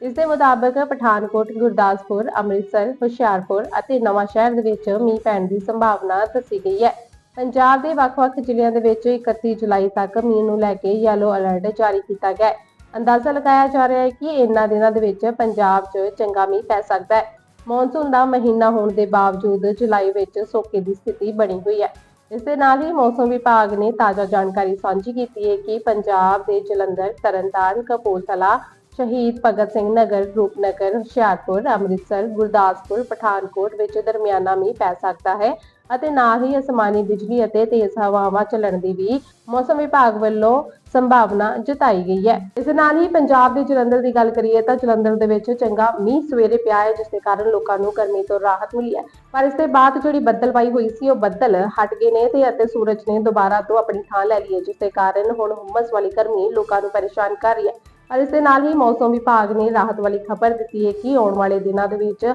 ਇਸ ਦੇ ਮੁਤਾਬਕ ਪਠਾਨਕੋਟ, ਗੁਰਦਾਸਪੁਰ, ਅੰਮ੍ਰਿਤਸਰ, ਹੁਸ਼ਿਆਰਪੁਰ ਅਤੇ ਨਵਾਂ ਸ਼ਹਿਰ ਦੇ ਵਿੱਚ ਮੀਂਹ ਪੈਣ ਦੀ ਸੰਭਾਵਨਾ ਦੱਸੀ ਗਈ ਹੈ। ਪੰਜਾਬ ਦੇ ਵੱਖ-ਵੱਖ ਜ਼ਿਲ੍ਹਿਆਂ ਦੇ ਵਿੱਚ 31 ਜੁਲਾਈ ਤੱਕ ਮੀਂਹ ਨੂੰ ਲੈ ਕੇ ਯੈਲੋ ਅਲਰਟ ਜਾਰੀ ਕੀਤਾ ਗਿਆ ਹੈ। ਅੰਦਾਜ਼ਾ ਲਗਾਇਆ ਜਾ ਰਿਹਾ ਹੈ ਕਿ ਇਹਨਾਂ ਦਿਨਾਂ ਦੇ ਵਿੱਚ ਪੰਜਾਬ 'ਚ ਚੰਗਾ ਮੀਂਹ ਪੈ ਸਕਦਾ ਹੈ। ਮੌਨਸੂਨ ਦਾ ਮਹੀਨਾ ਹੋਣ ਦੇ ਬਾਵਜੂਦ ਜੁਲਾਈ ਵਿੱਚ ਸੋਕੇ ਦੀ ਸਥਿਤੀ ਬਣੀ ਹੋਈ ਹੈ। ਇਸ ਦੇ ਨਾਲ ਹੀ ਮੌਸਮ ਵਿਭਾਗ ਨੇ ਤਾਜ਼ਾ ਜਾਣਕਾਰੀ ਸਾਂਝੀ ਕੀਤੀ ਹੈ ਕਿ ਪੰਜਾਬ ਦੇ ਜਲੰਧਰ, ਤਰਨਤਾਰਨ, ਕਪੂਰਥਲਾ, ਸ਼ਹੀਦ ਭਗਤ ਸਿੰਘ ਨਗਰ, ਰੂਪਨਗਰ, ਹੁਸ਼ਿਆਰਪੁਰ, ਅੰਮ੍ਰਿਤਸਰ, ਗੁਰਦਾਸਪੁਰ, ਪਠਾਨਕੋਟ ਵਿੱਚ ਦਰਮਿਆਨਾ ਮੀਂਹ ਪੈ ਸਕਦਾ ਹੈ ਅਤੇ ਨਾਲ ਹੀ ਅਸਮਾਨੀ ਬਿਜਲੀ ਅਤੇ ਤੇਜ਼ ਹਵਾਵਾਂ ਚੱਲਣ ਦੀ ਵੀ ਮੌਸਮ ਵਿਭਾਗ ਵੱਲੋਂ ਸੰਭਾਵਨਾ ਜਤਾਈ ਗਈ ਹੈ। ਇਸ ਨਾਲ ਹੀ ਪੰਜਾਬ ਦੇ ਜਲੰਧਰ ਦੀ ਗੱਲ ਕਰੀਏ ਤਾਂ ਜਲੰਧਰ ਦੇ ਵਿੱਚ ਚੰਗਾ ਮੀਂਹ ਸਵੇਰੇ ਪਿਆ ਹੈ, ਜਿਸ ਦੇ ਕਾਰਨ ਲੋਕਾਂ ਨੂੰ ਗਰਮੀ ਤੋਂ ਰਾਹਤ ਮਿਲੀ ਹੈ। ਪਰ ਇਸ ਦੇ ਬਾਅਦ ਜਿਹੜੀ ਬੱਦਲਬਾਈ ਹੋਈ ਸੀ, ਉਹ ਬੱਦਲ ਹਟ ਗਏ ਨੇ ਤੇ ਅਤੇ ਸੂਰਜ ਨੇ ਦੁਬਾਰਾ ਤੋਂ ਆਪਣੀ ਥਾਂ ਲੈ ਲਈ ਹੈ, ਜਿਸ ਦੇ ਕਾਰਨ ਹੁਣ ਹੁਮਸ ਵਾਲੀ ਗਰਮੀ ਲੋਕਾਂ ਨੂੰ ਪਰੇਸ਼ਾਨ ਕਰ ਰਹੀ ਹੈ। ਪਰ ਇਸ ਦੇ ਨਾਲ ਹੀ ਮੌਸਮ ਵਿਭਾਗ ਨੇ ਰਾਹਤ ਵਾਲੀ ਖਬਰ ਦਿੱਤੀ ਹੈ ਕਿ ਆਉਣ ਵਾਲੇ ਦਿਨਾਂ ਦੇ ਵਿੱਚ,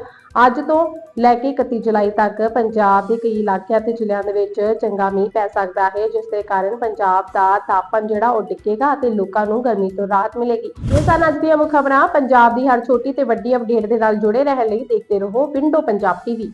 ਅੱਜ ਤੋਂ ਲੈ ਕੇ 31 ਜੁਲਾਈ ਤੱਕ ਪੰਜਾਬ ਦੇ ਕਈ ਇਲਾਕਿਆਂ ਤੇ ਜ਼ਿਲ੍ਹਿਆਂ ਦੇ ਵਿੱਚ ਚੰਗਾ ਮੀਂਹ ਪੈ ਸਕਦਾ ਹੈ, ਜਿਸ ਦੇ ਕਾਰਨ ਪੰਜਾਬ ਦਾ ਤਾਪਮਾਨ ਜਿਹੜਾ ਉਹ ਡਿੱਗੇਗਾ ਅਤੇ ਲੋਕਾਂ ਨੂੰ ਗਰਮੀ ਤੋਂ ਰਾਹਤ ਮਿਲੇਗੀ। ਇਹ ਸਨ ਅੱਜ ਦੀਆਂ ਮੁੱਖ ਖਬਰਾਂ। ਪੰਜਾਬ ਦੀ ਹਰ ਛੋਟੀ ਤੇ ਵੱਡੀ ਅਪਡੇਟ ਦੇ ਨਾਲ ਜੁੜੇ ਰਹਿਣ ਲਈ ਦੇਖਦੇ ਰਹੋ ਵਿੰਡੋ ਪੰਜਾਬ ਟੀਵੀ